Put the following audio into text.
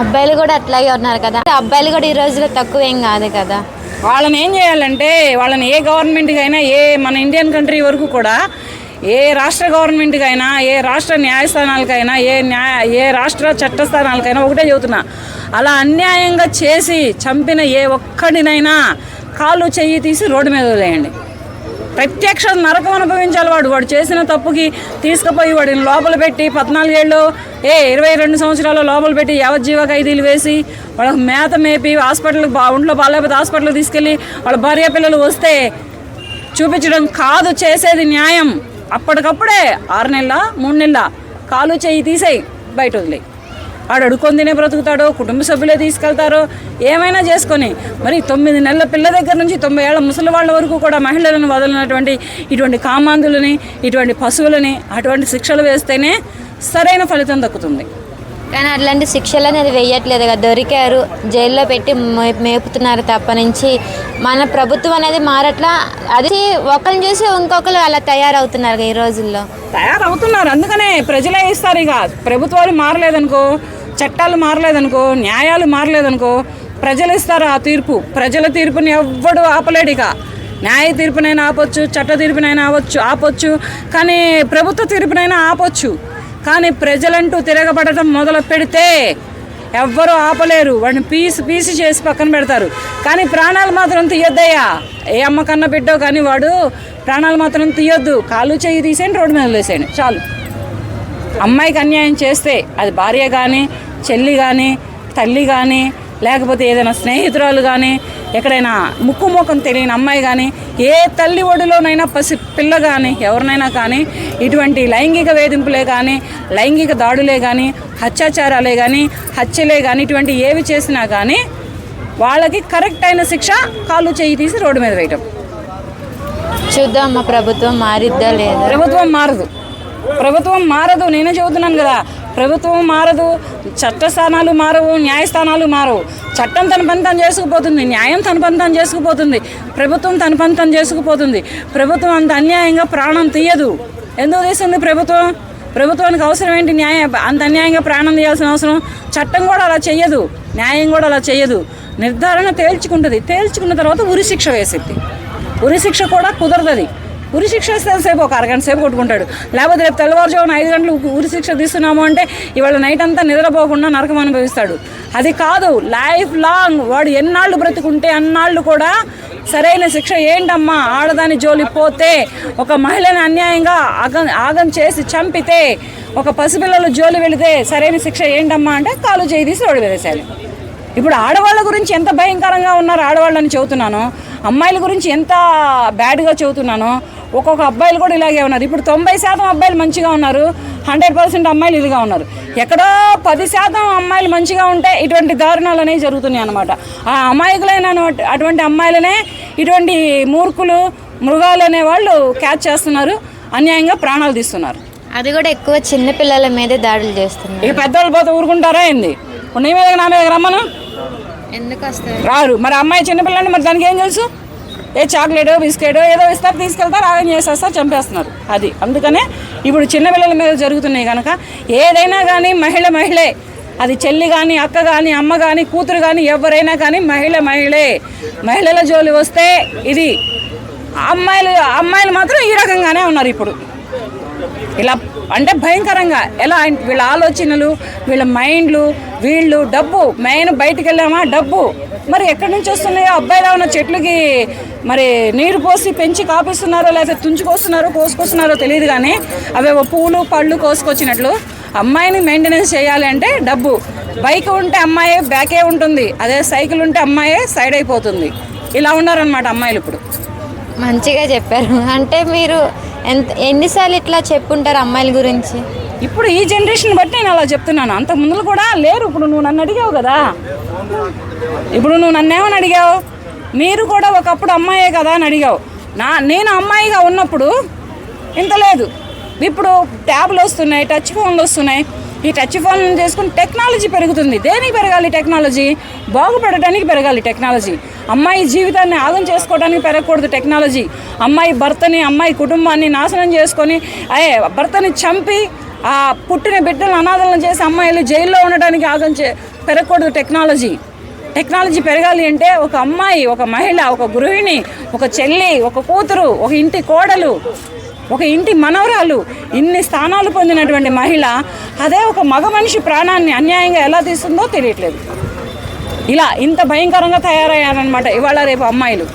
అబ్బాయిలు కూడా అట్లాగే ఉన్నారు కదా. అబ్బాయిలు కూడా ఈ రోజులో తక్కువ ఏం కాదు కదా. వాళ్ళని ఏం చేయాలంటే వాళ్ళని ఏ గవర్నమెంట్కి అయినా ఏ మన ఇండియన్ కంట్రీ వరకు కూడా ఏ రాష్ట్ర గవర్నమెంట్కి అయినా ఏ రాష్ట్ర న్యాయస్థానాలకైనా ఏ న్యాయ ఏ రాష్ట్ర చట్టస్థానాలకైనా ఒకటే చెబుతున్నా. అలా అన్యాయంగా చేసి చంపిన ఏ ఒక్కడినైనా కాలు చెయ్యి తీసి రోడ్డు మీద వదిలేయండి. ప్రత్యక్ష నరకం అనుభవించాలి వాడు. వాడు చేసిన తప్పుకి తీసుకుపోయి వాడిని లోపల పెట్టి పద్నాలుగేళ్ళు ఏ ఇరవై రెండు సంవత్సరాలు లోపల పెట్టి యావజ్జీవ ఖైదీలు వేసి వాళ్ళకి మేత మేపి హాస్పిటల్కి బా ఒంట్లో బాగాలేకపోతే హాస్పిటల్కి తీసుకెళ్ళి వాళ్ళ భార్య పిల్లలు వస్తే చూపించడం కాదు చేసేది న్యాయం. అప్పటికప్పుడే ఆరు నెలల మూడు నెలల కాలు చేయి తీసేయి బయట వదిలేయి. వాడు అడుక్కొని తినే బ్రతుకుతాడో కుటుంబ సభ్యులే తీసుకెళ్తారో ఏమైనా చేసుకొని మరి తొమ్మిది నెలల పిల్ల దగ్గర నుంచి తొంభై ఏళ్ళ ముసలి వాళ్ళ వరకు కూడా మహిళలను వదలినటువంటి ఇటువంటి కామాంధులని ఇటువంటి పశువులని అటువంటి శిక్షలు వేస్తేనే సరైన ఫలితం దక్కుతుంది. కానీ అట్లాంటి శిక్షలు అనేది వేయట్లేదు కదా దొరికారు జైల్లో పెట్టి మే- మేపుతున్నారు తప్ప నుంచి. మన ప్రభుత్వం అనేది మారట్లా అది ఒకరిని చూసి ఇంకొకరు అలా తయారవుతున్నారు ఈ రోజుల్లో. తయారవుతున్నారు అందుకనే ప్రజలే ఇస్తారు ఇక. ప్రభుత్వాలు మారలేదనుకో చట్టాలు మారలేదనుకో న్యాయాలు మారలేదనుకో ప్రజలు ఇస్తారు ఆ తీర్పు? ప్రజల తీర్పుని ఎవ్వడు ఆపలేడు ఇక. న్యాయ తీర్పునైనా ఆపొచ్చు చట్ట తీర్పునైనా ఆపొచ్చు ఆపొచ్చు కానీ ప్రభుత్వ తీర్పునైనా ఆపొచ్చు. కానీ ప్రజలంటూ తిరగబడటం మొదలు పెడితే ఎవ్వరూ ఆపలేరు. వాడిని పీసి పీసి చేసి పక్కన పెడతారు. కానీ ప్రాణాలు మాత్రం తీయొద్దయ్యా. ఏ అమ్మ కన్న బిడ్డో కానీ వాడు ప్రాణాలు మాత్రం తీయొద్దు. కాళ్ళు చేయి తీసేయండి రోడ్డు మీద వేసేయండి చాలు. అమ్మాయికి అన్యాయం చేస్తే అది భార్య కానీ చెల్లి కానీ తల్లి కానీ లేకపోతే ఏదైనా స్నేహితురాలు కానీ ఎక్కడైనా ముక్కు ముఖం తెలియని అమ్మాయి కానీ ఏ తల్లి ఒడిలోనైనా పసి పిల్ల కానీ ఎవరినైనా కానీ ఇటువంటి లైంగిక వేధింపులే కానీ లైంగిక దాడులే కానీ అత్యాచారాలే కానీ హత్యలే కానీ ఇటువంటి ఏవి చేసినా కానీ వాళ్ళకి కరెక్ట్ అయిన శిక్ష కాళ్ళు చెయ్యి తీసి రోడ్డు మీద వేయటం. చూద్దాం మా ప్రభుత్వం మారిద్దా లేదా? ప్రభుత్వం మారదు. ప్రభుత్వం మారదు నేనే చెబుతున్నాను కదా. ప్రభుత్వం మారదు చట్టస్థానాలు మారవు న్యాయస్థానాలు మారవు. చట్టం తన పని తను చేసుకుపోతుంది న్యాయం తన పని తను చేసుకుపోతుంది ప్రభుత్వం తన పని తను చేసుకుపోతుంది. ప్రభుత్వం అంత అన్యాయంగా ప్రాణం తీయదు. ఎందుకు తీస్తుంది ప్రభుత్వం? ప్రభుత్వానికి అవసరం ఏంటి న్యాయం? అంత అన్యాయంగా ప్రాణం తీయాల్సిన అవసరం? చట్టం కూడా అలా చేయదు న్యాయం కూడా అలా చేయదు నిర్ధారణ తేల్చుకుంటుంది. తేల్చుకున్న తర్వాత ఉరి శిక్ష వేసిద్ది ఉరి శిక్ష కూడా కుదరదు ఉరి శిక్ష ఇస్తాను సేపు ఒక అరగంట సేపు కొట్టుకుంటాడు. లేకపోతే రేపు తెల్లవారుజామున ఐదు గంటలు ఉరి శిక్ష తీస్తున్నాము అంటే ఇవాళ నైట్ అంతా నిద్రపోకుండా నరకం అనుభవిస్తాడు. అది కాదు లైఫ్ లాంగ్ వాడు ఎన్నాళ్ళు బ్రతుకుంటే అన్నాళ్ళు కూడా సరైన శిక్ష ఏంటమ్మా? ఆడదాని జోలి పోతే ఒక మహిళని అన్యాయంగా ఆగం ఆగం చేసి చంపితే ఒక పసిపిల్లలు జోలి వెళితే సరైన శిక్ష ఏంటమ్మా అంటే కాలు చేయి తీసి రోడ్డు వేసేయాలి. ఇప్పుడు ఆడవాళ్ళ గురించి ఎంత భయంకరంగా ఉన్నారు ఆడవాళ్ళని చెబుతున్నాను? అమ్మాయిల గురించి ఎంత బ్యాడ్గా చెబుతున్నానో? ఒక్కొక్క అబ్బాయిలు కూడా ఇలాగే ఉన్నారు. ఇప్పుడు తొంభై శాతం అబ్బాయిలు మంచిగా ఉన్నారు. హండ్రెడ్ పర్సెంట్ అమ్మాయిలు ఇదిగా ఉన్నారు. ఎక్కడో పది శాతం అమ్మాయిలు మంచిగా ఉంటే ఇటువంటి దారుణాలు అనేవి జరుగుతున్నాయి అనమాట ఆ అమాయకులైన అటువంటి- అమ్మాయిలనే ఇటువంటి మూర్ఖులు మృగాలు అనేవాళ్ళు క్యాచ్ చేస్తున్నారు. అన్యాయంగా ప్రాణాలు తీస్తున్నారు. అది కూడా ఎక్కువ చిన్న పిల్లల మీదే దాడులు చేస్తున్నారు. ఇక పెద్దవాళ్ళు పోతే ఊరుకుంటారా ఏంది? నీ మీద నా మీద రమ్మను? ఎందుకు వస్తారు? రారు. మరి అమ్మాయి చిన్నపిల్లని మరి దానికి ఏం తెలుసు? ఏ చాక్లెట్ బిస్కెట్ ఏదో ఇస్తారు తీసుకెళ్తారు ఆగం చేసేస్తారు చంపేస్తున్నారు. అది. అందుకనే ఇప్పుడు చిన్నపిల్లల మీద జరుగుతున్నాయి కనుక ఏదైనా కానీ మహిళ మహిళే. అది చెల్లి కానీ అక్క కానీ అమ్మ కానీ కూతురు కానీ ఎవరైనా కానీ మహిళ మహిళే. మహిళల జోలి వస్తే ఇది అమ్మాయిలు అమ్మాయిలు మాత్రం ఈ రకంగానే ఉన్నారు ఇప్పుడు. ఇలా అంటే భయంకరంగా. ఎలా వీళ్ళ ఆలోచనలు వీళ్ళ మైండ్లు వీళ్ళు డబ్బు మెయిన్ బయటికి వెళ్ళామా డబ్బు. మరి ఎక్కడి నుంచి వస్తున్నాయో? అబ్బాయిలా ఉన్న చెట్లకి మరి నీరు పోసి పెంచి కాపిస్తున్నారో లేకపోతే తుంచుకొస్తున్నారో కోసుకొస్తున్నారో తెలియదు కానీ అవేవో పూలు పళ్ళు కోసుకొచ్చినట్లు అమ్మాయిని మెయింటెనెన్స్ చేయాలి అంటే డబ్బు. బైక్ ఉంటే అమ్మాయే బ్యాకే ఉంటుంది. అదే సైకిల్ ఉంటే అమ్మాయే సైడ్ అయిపోతుంది. ఇలా ఉన్నారనమాట అమ్మాయిలు ఇప్పుడు. మంచిగా చెప్పారు. అంటే మీరు ఎంత ఎన్నిసార్లు ఇట్లా చెప్పుంటారు అమ్మాయిల గురించి? ఇప్పుడు ఈ జనరేషన్ బట్టి నేను అలా చెప్తున్నాను. అంత ముందు కూడా లేరు. ఇప్పుడు నువ్వు నన్ను అడిగావు కదా. ఇప్పుడు నువ్వు నన్నేమని అడిగావు? మీరు కూడా ఒకప్పుడు అమ్మాయే కదా అని అడిగావు. నా నేను అమ్మాయిగా ఉన్నప్పుడు ఇంత లేదు. ఇప్పుడు ట్యాబ్లు వస్తున్నాయి టచ్ ఫోన్లు వస్తున్నాయి. ఈ టచ్ ఫోన్ చేసుకుని టెక్నాలజీ పెరుగుతుంది. దేనికి పెరగాలి టెక్నాలజీ? బాగుపడటానికి పెరగాలి టెక్నాలజీ. అమ్మాయి జీవితాన్ని ఆగం చేసుకోవడానికి పెరగకూడదు టెక్నాలజీ. అమ్మాయి భర్తని అమ్మాయి కుటుంబాన్ని నాశనం చేసుకొని అయ్యే భర్తని చంపి ఆ పుట్టిన బిడ్డలు అనాథలను చేసి అమ్మాయిలు జైల్లో ఉండడానికి ఆగం చే పెరగకూడదు టెక్నాలజీ. టెక్నాలజీ పెరగాలి అంటే ఒక అమ్మాయి ఒక మహిళ ఒక గృహిణి ఒక చెల్లి ఒక కూతురు ఒక ఇంటి కోడలు ఒక ఇంటి మనవరాలు ఇన్ని స్థానాలు పొందినటువంటి మహిళ అదే ఒక మగ మనిషి ప్రాణాన్ని అన్యాయంగా ఎలా తీస్తుందో తెలియట్లేదు. ఇలా ఇంత భయంకరంగా తయారయ్యారనమాట ఇవాళ రేపు అమ్మాయిలు.